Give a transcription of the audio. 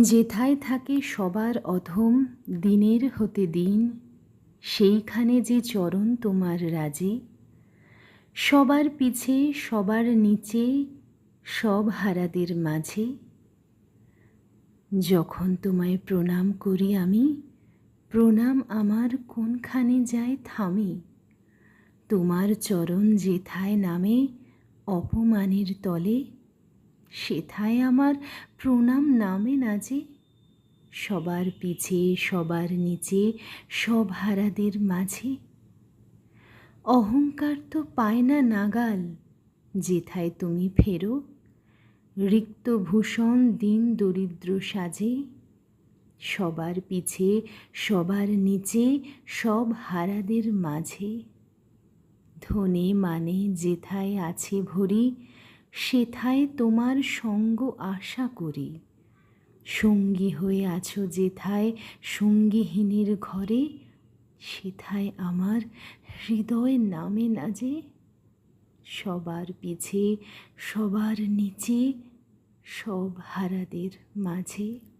যেথায় থাকে সবার অধম, দিনের হতে দিন, সেইখানে যে চরণ তোমার রাজে। সবার পিছে, সবার নিচে, সব হারাদের মাঝে। যখন তোমায় প্রণাম করি আমি, প্রণাম আমার কোনখানে যায় থামে? তোমার চরণ যেথায় নামে, অপমানের তলে সেথায় আমার প্রণাম নামে না যে? সবার পিছে, সবার নিচে, সব হারাদের মাঝে। অহংকার তো পায় না নাগাল, যেথায় তুমি ফেরো। রিক্ত ভূষণ দিন দরিদ্র সাজে। সবার পিছে, সবার নিচে, সব হারাদের মাঝে। ধনে মানে যেথায় আছে ভরি সেথায় তোমার সঙ্গ আশা করি। সঙ্গী হয়ে আছো যেথায় সঙ্গীহীনের ঘরে, সেথায় আমার হৃদয় নামে না যে। সবার পিছে, সবার নিচে, সব হারাদের মাঝে।